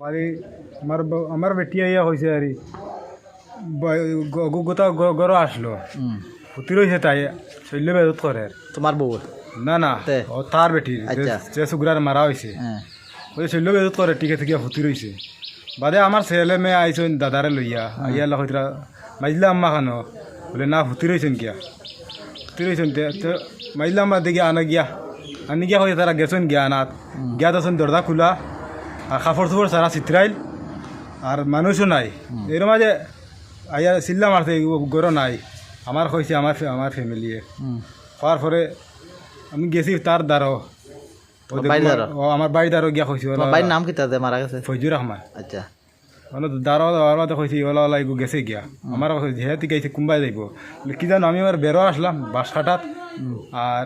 বাড়ি আমার ব- আমার বেটি ইয়া হয়েছে আর গোটা গরো আসলো ফুটি রয়েছে তাই শৈল্য বেজত করে তোমার বউ না না তে? ও তার বেটি আচ্ছা। যে সুগ্রার মারা হয়েছে হ্যাঁ ওই শৈল্য বেজত করে টিকে থেকে ফুটি রয়েছে বাদে আমার ছেলে মেয়ে আইসন দাদারে লইয়া। আইয়া লইতরা মাইজলা আম্মা খানো বলে না ফুটি রয়েছেন কিয়া? ফুটি রয়েছেন তো মাইজলা আম্মা দেখি আনা গিয়া আনি গিয়া হয়ে তারা গেছেন গিয়া আনাত। গিয়া তখন দরজা খোলা। আর কাপড় চোপড় সারা চিত্রাইল আর মানুষও নাই। এর মাঝে আইয়া চিল্লা মারছে গরো নাই। আমার কইছে আমার আমার ফ্যামিলিয়ে। হওয়ার পরে আমি গেছি তার দ্বারও। ও দ্বারও? আমার বাড়ি দ্বারও গিয়া কইছি বাড়ির নাম কি তাতে মারা গেছে? ফৈজুর রহমান। আচ্ছা। মানে দাঁড়াও দেওয়ার মাঝে কইছি ওলা ওলা এগু গেছে গিয়া। আমার যেহেতু গেছে কুম্বাই যাইব। কি জানো আমি এবার বেরো আসলাম বাস কাটাত আর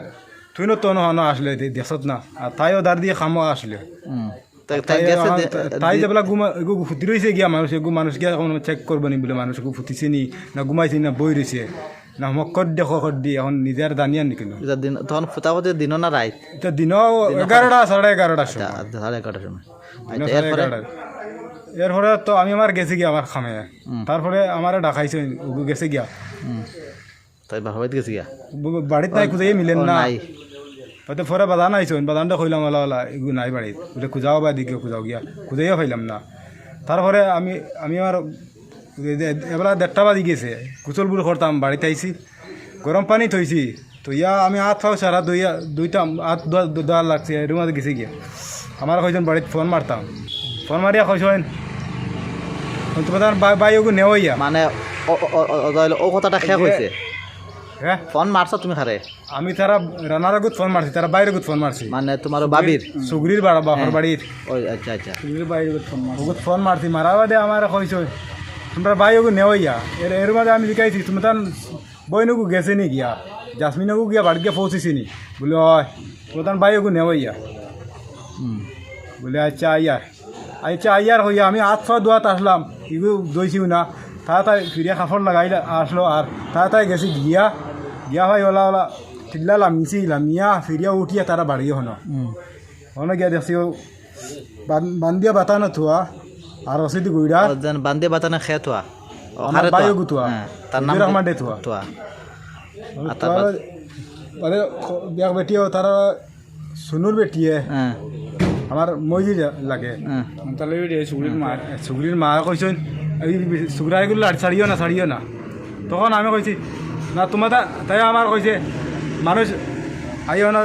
তুই তো নহনো আসলে দেশত না। আর তাইও দাঁড় দিয়ে খামো আসলে। তাই তাই গেছে এখন- যে বেলা ঘুমা এগু ফুটি রয়েছে গিয়া মানুষ এগু মানুষ গিয়া চেক করব নি বলে মানুষ ফুটিছে নি না ঘুমাইছে নি, বই রয়েছে না মক্কর দেখো দি এখন নিজের দানিয়ান নি কিন্তু দিন তখন ফুটাবতে দিন না রাইত এটা দিনও এগারোটা সাড়ে সময় সাড়ে এগারোটার সময় এরপরে তো আমি আমার গেছি গিয়া আমার খামে। তারপরে আমার ডাকাইছে গেছে গিয়া। তাই বাবাইতে গেছি গিয়া? বাড়িত নাই খুঁজে মিলেন না। হয়তো পরে বাদান আইসো বাদানটা কইলাম ওলা ওলা নাই বাড়িত বলে খুঁজাও বা দিকে খুঁজাও গিয়া খুঁজাইও পাইলাম না তারপরে আমি আমি আমার এবেলা দেড়টা বাজি গেছে কুচলবুর করতাম বাড়িতে আইছি গরম পানি থইছি তো ইয়া আমি হাত ফাও সারা দুইয়া দুইটা হাত দেওয়ার লাগছে এর মাঝে গেছে গিয়া আমার কইছেন বাড়িতে ফোন মারতাম ফোন মারিয়া কইছেন তোমার বাই ওগু নেও ইয়া মানে ও কথাটা শেষ হয়েছে হ্যাঁ? ফোন মারছ তুমি খারে আমি তারা রানার আগুত ফোন মারছি তারা বাইরে ফোন মারছি। মানে তোমার বাবির? সুগরির বাড়া বাপর বাড়ির। ওই আচ্ছা আচ্ছা। ওগুত ফোন মারছি। মারা বাদে আমার কইছ তোমরা ভাই ওগু নেওয়াইয়া এর এর মাঝে আমি জিকাইছি তুমি তার বইনকু গেছে নি গিয়া? জাসমিনকু গিয়া বাড়ি গিয়া পৌঁছেছি নি? বলে হয় তুমি তার ভাই ওগু নেওয়াইয়া হুম। বলে আচ্ছা আইয়ার আচ্ছা আইয়ার হইয়া আমি আট ছয় দোয়াত আসলাম ইগু দইছিও না। তাড়াতাড়ি ফিরিয়া কাপড় লাগাই আসলো আর তাড়াতাড়ি গেছি গিয়া গিয়া ভাই ওলা ওলা ঠিকলা লামিছি লামিয়া ফিরিয়া উঠিয়া তারা বাড়ি হনো। হনো গিয়া দেখছি বান্দিয়া বাতানো থোয়া আর রসিদি গুইডা ও যেন বান্দে বাতানে খেয়ে থোয়া বায়ু। গুতুয়া। তার নাম রহমান দে থোয়া। থোয়া আর বিয়া বেটিও তার সুনুর বেটিয়ে আমার মজি লাগে তাহলে সুগুরির মা সুগুরির মা কইছেন এই সুগুরাইগুলো ছাড়িও না ছাড়িও না তখন আমি কইছি না তোমার তাই আমার কইছে মানুষ আইও না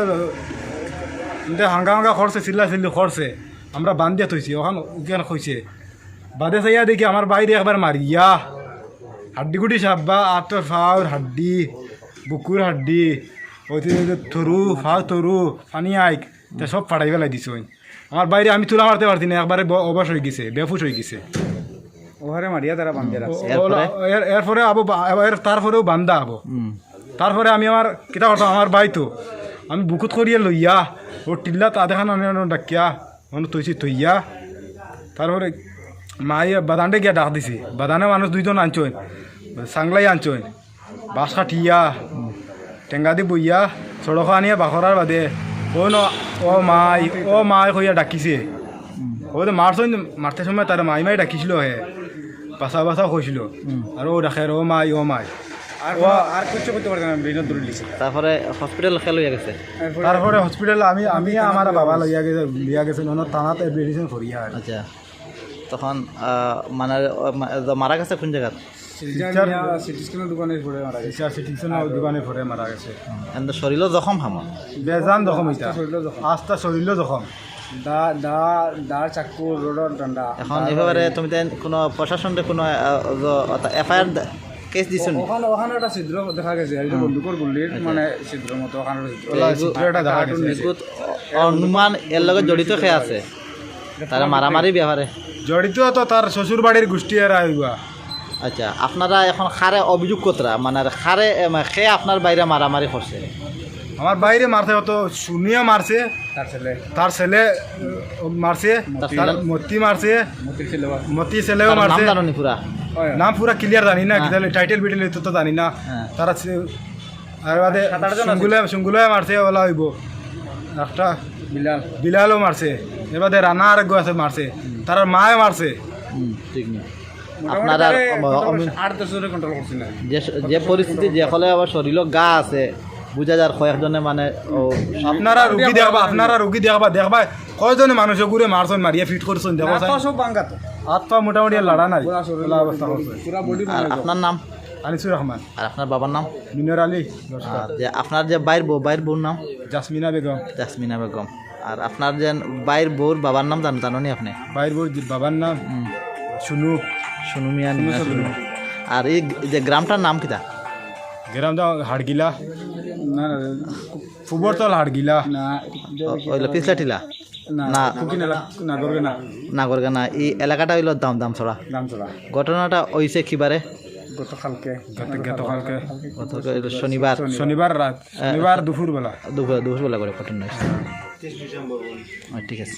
হাঙ্গা হাঙ্গা খরছে চিল্লা চিল্লি খরছে আমরা বান্ধিয়া থইছি ওখান ওখান কইছে বাদে চাইয়া দেখি আমার বাইরে একবার মারিয়া হাড্ডি গুটি সাব্বা আটর ফাউর হাড্ডি বুকুর হাড্ডি ওই তরু ফাউ তরু পানি আইক, তা সব ফাটাই পেলাই দিছ। আমার বাইরে আমি তুলা মারতে পারছি না একবারে অবশ হয়ে গেছে বেফুস হয়ে গেছে। ওহারে মারিয়া তারা বান্ধে রাখছে। এরপরে? আবো এর তারপরেও বান্দা আবো। তারপরে আমি আমার কিতা করতাম আমার বাই তো আমি বুকুত করিয়ে লইয়া ও টিল্লা তা দেখান ডাকিয়া মনে তৈছি তৈয়া তারপরে মাই বাদানটা গিয়া ডাক দিছি। বাদানে মানুষ দুইজন আনছইন সাংলাই আনছইন বাস কাটিয়া টেঙ্গা দি বইয়া সড়ক আনিয়া বাখরার বাদে ও ন ও মাই ও মাই কইয়া ডাকিছে। ও তো মারছইন মারতে সময় তার মাই মাই ডাকিছিল হে। বাসা বাসা কইছিল আর ও ডাকে ও মাই। ও মাই আর আর কিছু করতে পারতাম না ব্রেনত দৌড় দিছে। তারপরে হসপিটাল খেল হয়ে গেছে। তারপরে হসপিটাল আমি আমি আমার বাবা লইয়া গেছে লিয়া গেছে নন টানাতে মেডিসিন আর আচ্ছা। তখন মানে মারা গেছে কোন এন্ড শরীরও জখম হামা বেজান জখম। আস্তা শরীরও জখম। দা দা দার চাকু রোডর ডান্ডা এখন এভাবে তুমি কোনো প্রশাসনকে কোনো এফআইআর কেস দিছো নি? ওখানে ওখানে একটা ছিদ্র দেখা গেছে। বন্দুকর গুলির মানে ছিদ্র মতো ওখানে একটা ছিদ্র। ওলা চিত্রটা দেখা গেছে। অনুমান এর লগে জড়িত খেয়ে আছে। তারা মারামারি ব্যাপারে জড়িত তো তার শ্বশুর বাড়ির গোষ্ঠী আর আইবা আচ্ছা আপনারা এখন খারে অভিযোগ কতরা? মানে খারে সে আপনার বাইরে মারামারি করছে আমার বাইরে মারতে হতো শুনিয়া মারছে। তার ছেলে। তার ছেলে মারছে তার মতি মারছে। ছেলে মতি ছেলেও নাম মারছে। হয়। নাম পুরা ক্লিয়ার জানি না কি টাইটেল বিটেল তো তো জানি না। হ্যাঁ। তারা আর বাদে সুঙ্গুলে সুঙ্গুলে মারছে ওলা হইব। একটা বিলাল। বিলালও মারছে। এবারে রানা আর আছে মারছে। তার মায়ে মারছে। ঠিক না। আপনারা তারে অম- control- আট দশ জনে কন্ট্রোল করছি না। যে যে পরিস্থিতি যে হলে আবার শরীর গা আছে। বুঝা যার কয়েকজনে মানে ও আপনারা রুগী দেখবা আপনারা রুগী দেখবা দেখবা কয়জনে মানুষে ঘুরে মারছেন মারিয়া ফিট করছেন দেখো সব ভাঙ্গা তো। হাত পা মোটামুটি লাড়া নাই। অবস্থা আপনার নাম? আনিসুর রহমান। আর আপনার বাবার নাম? মিনর আলী আর যে আপনার যে বাইর বউ বাইর বউর নাম? জাসমিনা বেগম। জাসমিনা বেগম। আর আপনার যে বাইর বউর বাবার নাম জান জানি আপনি? বাইর বোর বাবার নাম? শুনু শুনু মিয়া আর এই যে গ্রামটার নাম কিতা? গেরাম দা হাড়গিলা। না না ফুবরতল হাড়গিলা না ওইল পিছলা টিলা? না নাগরগানা এই এলাকাটা হইল দাম দাম চলা ঘটনাটা হইছে কিবারে গতকালকে। গতকালকে। গত শনিবার। শনিবার। রাত। শনিবার দুপুর বেলা দুপুর দুপুরবেলা করে ঘটনা ঠিক আছে।